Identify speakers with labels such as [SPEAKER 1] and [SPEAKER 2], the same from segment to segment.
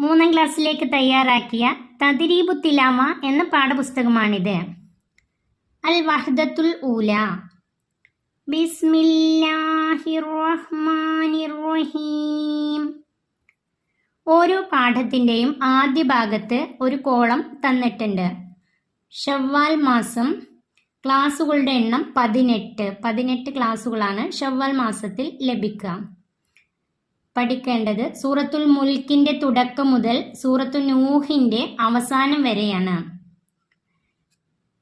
[SPEAKER 1] മൂന്നാം ക്ലാസ്സിലേക്ക് തയ്യാറാക്കിയ തദിരീബു തിലാമ എന്ന പാഠപുസ്തകമാണിത്. അൽ വഹദത്തുൽ ഊല. റഹീം ഓരോ പാഠത്തിന്റെയും ആദ്യ ഭാഗത്ത് ഒരു കോളം തന്നിട്ടുണ്ട്. ഷവ്വാൽ മാസം ക്ലാസ്സുകളുടെ എണ്ണം പതിനെട്ട്. പതിനെട്ട് ക്ലാസ്സുകളാണ് ഷവ്വാൽ മാസത്തിൽ ലഭിക്കുക. പഠിക്കേണ്ടത് സൂറത്തുൽ മുൽക്കിന്റെ തുടക്കം മുതൽ സൂറത്തു നൂഹിന്റെ അവസാനം വരെയാണ്.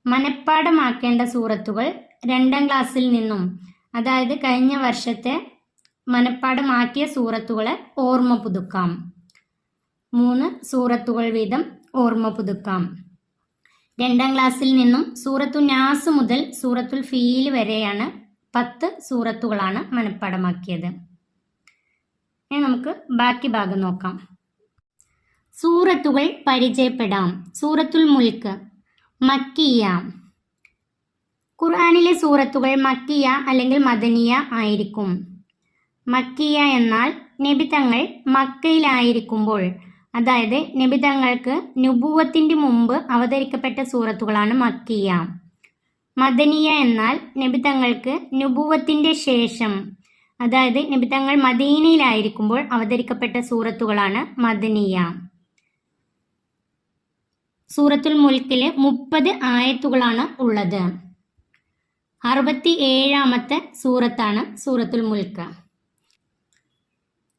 [SPEAKER 1] മനഃപ്പാടമാക്കേണ്ട സൂറത്തുകൾ രണ്ടാം ക്ലാസ്സിൽ നിന്നും അതായത് കഴിഞ്ഞ വർഷത്തെ മനഃപ്പാടമാക്കിയ സൂറത്തുകളെ ഓർമ്മ പുതുക്കാം. മൂന്ന് സൂറത്തുകൾ വീതം ഓർമ്മ പുതുക്കാം. രണ്ടാം ക്ലാസ്സിൽ നിന്നും സൂറത്തു നാസ് മുതൽ സൂറത്തുൽ ഫീൽ വരെയാണ് പത്ത് സൂറത്തുകളാണ് മനഃപ്പാടമാക്കിയത് ഇനി നമുക്ക് ബാക്കി ഭാഗം നോക്കാം. സൂറത്തുകൾ പരിചയപ്പെടാം. സൂറത്തുൽ മുൽക്ക് മക്കിയ. ഖുർആാനിലെ സൂറത്തുകൾ മക്കിയ അല്ലെങ്കിൽ മദനിയ ആയിരിക്കും. മക്കിയ എന്നാൽ നബിതങ്ങൾ മക്കയിലായിരിക്കുമ്പോൾ അതായത് നബിതങ്ങൾക്ക് നുപൂവത്തിന്റെ മുമ്പ് അവതരിക്കപ്പെട്ട സൂറത്തുകളാണ് മക്കിയ. മദനിയ എന്നാൽ നബിതങ്ങൾക്ക് നുപൂവത്തിന്റെ ശേഷം അതായത് നബിതങ്ങൾ മദീനയിലായിരിക്കുമ്പോൾ അവതരിക്കപ്പെട്ട സൂറത്തുകളാണ് മദനിയ. സൂറത്തുൽ മുൽക്കിൽ മുപ്പത് ആയത്തുകളാണ് ഉള്ളത്. അറുപത്തി ഏഴാമത്തെ സൂറത്താണ് സൂറത്തുൽ മുൽക്ക്.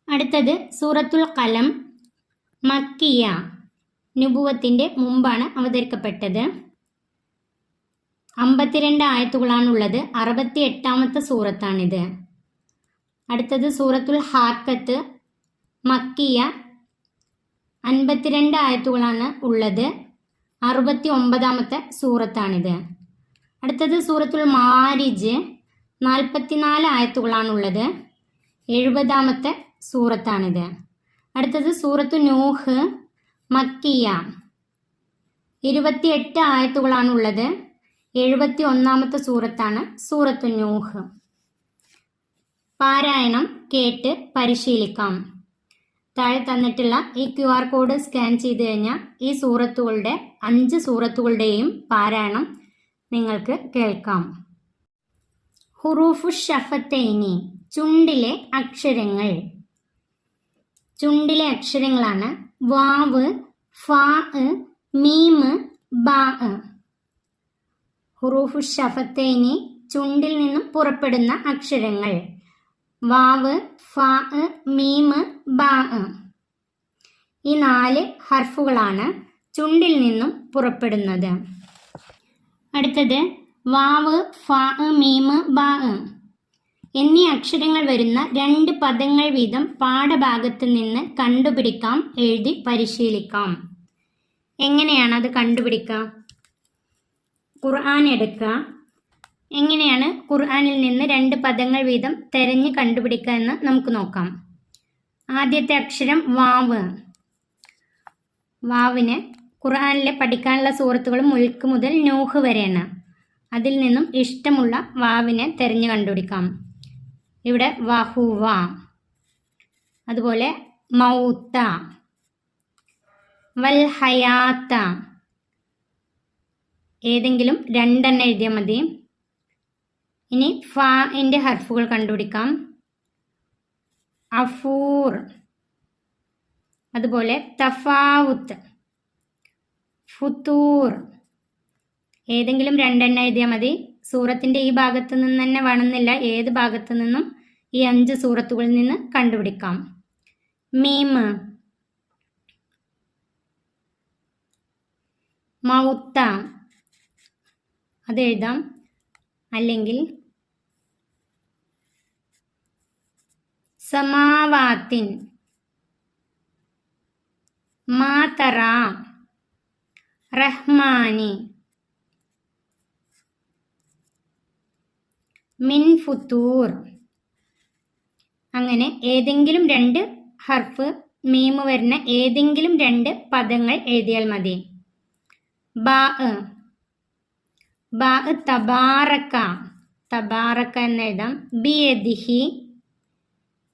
[SPEAKER 1] അടുത്തത് സൂറത്തുൽ കലം മക്കിയ നുപുവത്തിന്റെ മുമ്പാണ് അവതരിക്കപ്പെട്ടത്. അമ്പത്തിരണ്ട് ആയത്തുകളാണുള്ളത്. അറുപത്തി എട്ടാമത്തെ സൂറത്താണിത്. അടുത്തത് സൂറത്തുൽ ഹാക്കത്ത് മക്കിയ അൻപത്തിരണ്ട് ആയത്തുകളാണ് ഉള്ളത്. അറുപത്തി ഒമ്പതാമത്തെ സൂറത്താണിത്. അടുത്തത് സൂറത്തുൽ മാരിജ് നാൽപ്പത്തിനാല് ആയത്തുകളാണുള്ളത് എഴുപതാമത്തെ സൂറത്താണിത്. അടുത്തത് സൂറത്തു നൂഹ് മക്കിയ. ഇരുപത്തിയെട്ട് ആയത്തുകളാണുള്ളത് എഴുപത്തി ഒന്നാമത്തെ സൂറത്താണ് സൂറത്തു നൂഹ്. പാരായണം കേട്ട് പരിശീലിക്കാം. താഴെ തന്നിട്ടുള്ള ഈ ക്യു ആർ കോഡ് സ്കാൻ ചെയ്ത് കഴിഞ്ഞാൽ ഈ സൂറത്തുകളുടെ അഞ്ച് സൂറത്തുകളുടെയും പാരായണം നിങ്ങൾക്ക് കേൾക്കാം. ഹുറൂഫു ഷഫത്തൈനി ചുണ്ടിലെ അക്ഷരങ്ങൾ. ചുണ്ടിലെ അക്ഷരങ്ങളാണ് വാവ് ഫാ മീമ് ബാ ഹുറൂഫു ഷഫത്തൈനി ചുണ്ടിൽ നിന്നും പുറപ്പെടുന്ന അക്ഷരങ്ങൾ. വാവ് ഫ മീമ് ബാ ഈ നാല് ഹർഫുകളാണ് ചുണ്ടിൽ നിന്നും പുറപ്പെടുന്നത്. അടുത്തത് വാവ് ഫ മീമ് ബാ എന്നീ അക്ഷരങ്ങൾ വരുന്ന രണ്ട് പദങ്ങൾ വീതം പാഠഭാഗത്ത് നിന്ന് കണ്ടുപിടിക്കാം എഴുതി പരിശീലിക്കാം. എങ്ങനെയാണ് അത് കണ്ടുപിടിക്കുക? ഖുർആൻ എടുക്കുക. എങ്ങനെയാണ് ഖുർആാനിൽ നിന്ന് രണ്ട് പദങ്ങൾ വീതം തെരഞ്ഞ് കണ്ടുപിടിക്കുക എന്ന് നമുക്ക് നോക്കാം. ആദ്യത്തെ അക്ഷരം വാവ്. വാവിന് ഖുർആാനിലെ പഠിക്കാനുള്ള സുഹൃത്തുക്കൾ മുൽക്ക് മുതൽ നൂഹ് വരെയാണ്. അതിൽ നിന്നും ഇഷ്ടമുള്ള വാവിനെ തെരഞ്ഞു കണ്ടുപിടിക്കാം. ഇവിടെ വഹുവ. അതുപോലെ മൗത്ത. വൽ ഹയാത്ത. ഏതെങ്കിലും രണ്ടെണ്ണം എഴുതിയാൽ മതി. ഇനി ഫാഇന്റെ ഹർഫുകൾ കണ്ടുപിടിക്കാം. അഫൂർ. അതുപോലെ തഫാവുത്ത്. ഫുത്തൂർ. ഏതെങ്കിലും രണ്ടെണ്ണം എഴുതിയാൽ മതി. സൂറത്തിന്റെ ഈ ഭാഗത്ത് നിന്ന് തന്നെ വേണമെന്നില്ല. ഏത് ഭാഗത്തു നിന്നും ഈ അഞ്ച് സൂറത്തുകളിൽ നിന്ന് കണ്ടുപിടിക്കാം. മീമ് മൗത്ത. അത് എഴുതാം. അല്ലെങ്കിൽ സമാവാത്തിൻ മാതറ റഹ്മാനി മിൻ ഫുത്തൂർ അങ്ങനെ ഏതെങ്കിലും രണ്ട് ഹർഫ് മീമ് വരുന്ന ഏതെങ്കിലും രണ്ട് പദങ്ങൾ എഴുതിയാൽ മതി. ബാ ബാ തബാറക്ക. തബാറക്ക എന്ന് എഴുതാം ബിയദിഹി.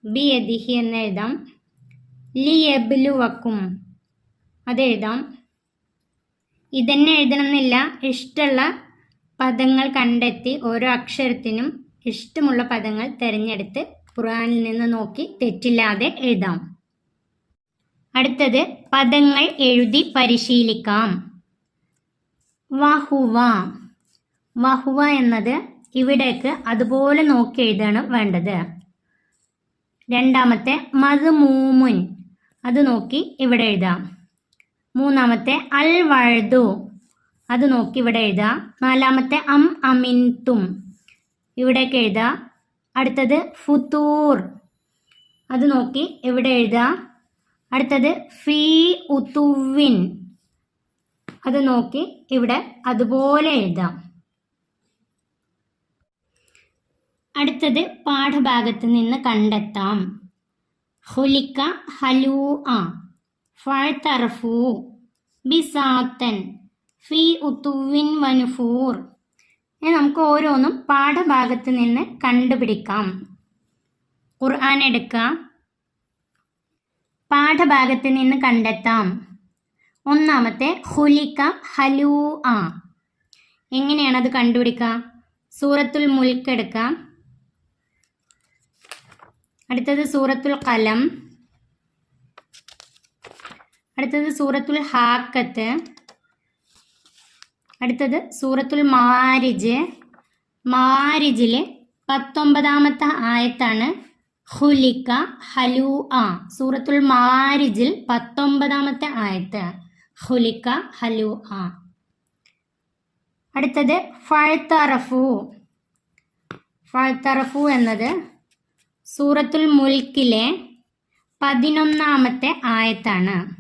[SPEAKER 1] ബിയദിഹി എന്ന് എഴുതാം ലിയബ്ലുവക്കും അത് എഴുതാം ഇതന്നെ എഴുതണമെന്നില്ല. ഇഷ്ടമുള്ള പദങ്ങൾ കണ്ടെത്തി ഓരോ അക്ഷരത്തിനും ഇഷ്ടമുള്ള പദങ്ങൾ തിരഞ്ഞെടുത്ത് ഖുറാനിൽ നിന്ന് നോക്കി തെറ്റില്ലാതെ എഴുതാം. അടുത്തത് പദങ്ങൾ എഴുതി പരിശീലിക്കാം. വഹുവ. വഹുവ എന്നത് ഇവിടേക്ക് അതുപോലെ നോക്കി എഴുതാണ് വേണ്ടത്. രണ്ടാമത്തെ മദ്മൂമുൻ അത് നോക്കി ഇവിടെ എഴുതാം. മൂന്നാമത്തെ അൽ വഴുതു അത് നോക്കി ഇവിടെ എഴുതാം. നാലാമത്തെ അം അമിൻതും ഇവിടേക്ക് എഴുതാം. അടുത്തത് ഫുത്തൂർ അത് നോക്കി ഇവിടെ എഴുതാം. അടുത്തത് ഫീ ഉത്തുവിൻ അത് നോക്കി ഇവിടെ അതുപോലെ എഴുതാം. അടുത്തത് പാഠഭാഗത്ത് നിന്ന് കണ്ടെത്താം. ഹുലിക്ക ഹലൂ ആ. ഫഴത്തറഫു ബിസാത്തൻ. ഫി ഉത്തുവിൻ വനുഫൂർ. നമുക്ക് ഓരോന്നും പാഠഭാഗത്ത് നിന്ന് കണ്ടുപിടിക്കാം. ഖുർആൻ എടുക്കാം. പാഠഭാഗത്ത് നിന്ന് കണ്ടെത്താം. ഒന്നാമത്തെ ഹുലിക്ക ഹലൂ ആ. എങ്ങനെയാണ് അത് കണ്ടുപിടിക്കുക? സൂറത്തുൽ മുൽക്ക് എടുക്കാം. അടുത്തത് സൂറത്തുൽ കലം അടുത്തത് സൂറത്തുൽ ഹാക്കത്ത്. അടുത്തത് സൂറത്തുൽ മാരിജ്. മാരിജിൽ പത്തൊമ്പതാമത്തെ ആയത്താണ് ഹുലിക്ക ഹലു ആ സൂറത്തുൽ മാരിജിൽ പത്തൊമ്പതാമത്തെ ആയത്ത്. ഹുലിക്ക ഹലു ആ അടുത്തത് ഫഴത്തറഫു ഫഴത്തറഫു എന്നത് സൂറത്തുൽ മുൽക്കിലെ പതിനൊന്നാമത്തെ ആയത്താണ്.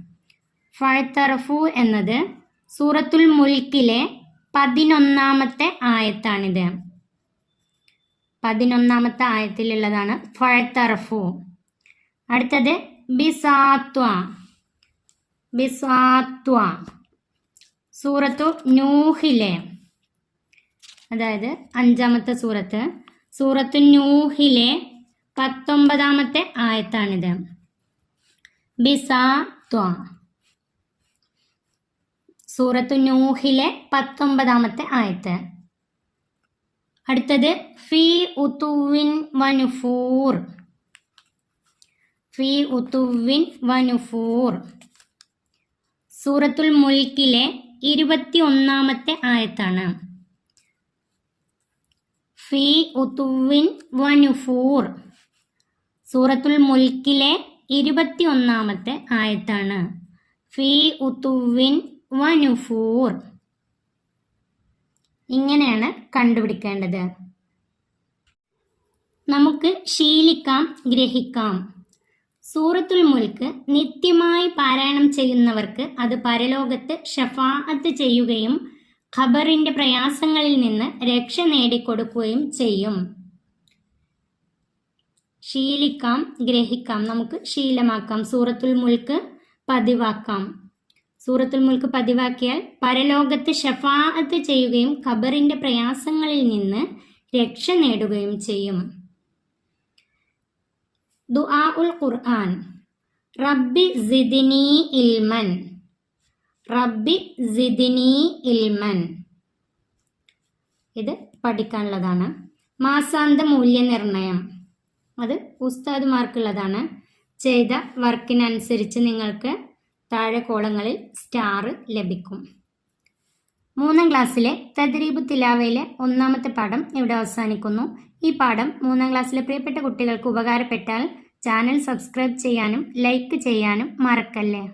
[SPEAKER 1] ഫഴത്തറഫു എന്നത് സൂറത്തുൽ മുൽക്കിലെ പതിനൊന്നാമത്തെ ആയത്താണിത്. പതിനൊന്നാമത്തെ ആയത്തിലുള്ളതാണ് ഫഴത്തറഫു അടുത്തത് ബിസാത്വ. ബിസാത്വ. സൂറത്തു നൂഹിലെ. അതായത് അഞ്ചാമത്തെ സൂറത്ത്. സൂറത്തു നൂഹിലെ പത്തൊമ്പതാമത്തെ ആയത്താണിത്. ബിസാത്വ സൂറത്തു നൂഹിലെ പത്തൊമ്പതാമത്തെ ആയത്ത്. അടുത്തത് ഫി ഉത്തുവിൻ വനുഫൂർ. ഫി ഉത്തുവിൻ വനുഫൂർ. സൂറത്തുൽ മുൽക്കിലെ ഇരുപത്തി ഒന്നാമത്തെ ആയത്താണ്. ഫി ഉത്തുവിൻ വനുഫൂർ. സൂറത്തുൽ മുൽക്കിലെ ഇരുപത്തി ഒന്നാമത്തെ ആയത്താണ്. ഫീ ഉത്തുവിൻ വനുഫൂർ ഇങ്ങനെയാണ് കണ്ടുപിടിക്കേണ്ടത്. നമുക്ക് ശീലിക്കാം ഗ്രഹിക്കാം. സൂറത്തുൽ മുൽക്ക് നിത്യമായി പാരായണം ചെയ്യുന്നവർക്ക് അത് പരലോകത്ത് ഷഫാഅത്ത് ചെയ്യുകയും ഖബറിന്റെ പ്രയാസങ്ങളിൽ നിന്ന് രക്ഷ നേടിക്കൊടുക്കുകയും ചെയ്യും. ശീലിക്കാം ഗ്രഹിക്കാം. നമുക്ക് ശീലമാക്കാം. സൂറത്തുൽ മുൽക്ക് പതിവാക്കാം. സൂറത്തുൽ മുൽക്ക് പതിവാക്കിയാൽ പരലോകത്ത് ഷഫാഅത്ത് ചെയ്യുകയും ഖബറിന്റെ പ്രയാസങ്ങളിൽ നിന്ന് രക്ഷ നേടുകയും ചെയ്യും. ദുആ ഖുർആൻ. റബ്ബി സിദിനി ഇൽമൻ. റബ്ബി സിദിനി ഇൽമൻ. ഇത് പഠിക്കാനുള്ളതാണ്. മാസാന്ത മൂല്യനിർണയം. അത് ഉസ്താദുമാർക്കുള്ളതാണ്. ചെയ്ത വർക്കിനനുസരിച്ച് നിങ്ങൾക്ക് താഴെ കോളങ്ങളിൽ സ്റ്റാർ ലഭിക്കും. മൂന്നാം ക്ലാസ്സിലെ തദ്രീബ് തിലാവയിലെ ഒന്നാമത്തെ പാഠം ഇവിടെ അവസാനിക്കുന്നു. ഈ പാഠം മൂന്നാം ക്ലാസ്സിലെ പ്രിയപ്പെട്ട കുട്ടികൾക്ക് ഉപകാരപ്പെട്ടാൽ ചാനൽ സബ്സ്ക്രൈബ് ചെയ്യാനും ലൈക്ക് ചെയ്യാനും മറക്കല്ലേ?